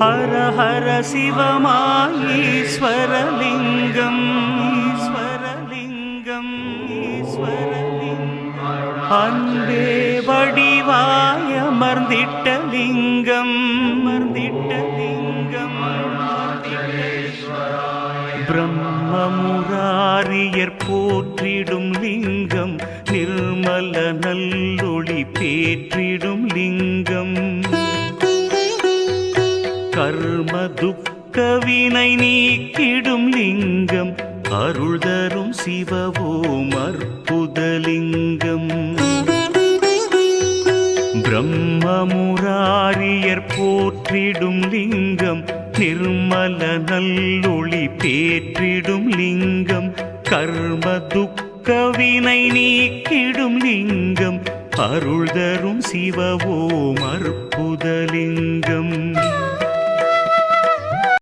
ஹர ஹர சிவமாயீஸ்வரலிங்கம். ஈஸ்வரலிங்கம் ஈஸ்வரலிங்கம். அன்பே வடிவாய் அமர்ந்திட்ட லிங்கம் அமர்ந்திட்ட லிங்கம் பிரம்மமுராரியர் போற்றிடும் நிர்மல நல்லொளி பேற்றிடும் லிங்கம். கர்ம துக்கவினை நீக்கிடும் லிங்கம். அருள் தரும் சிவவோம் அற்புதலிங்கம் பிரம்மமுராரியர் போற்றிடும் லிங்கம். நிர்மல நல்லொளி பேற்றிடும் லிங்கம். கர்ம துக்க துக்கவினை நீக்கிடும் லிங்கம் அருள் தரும் சிவவோம் அற்புதலிங்கம்.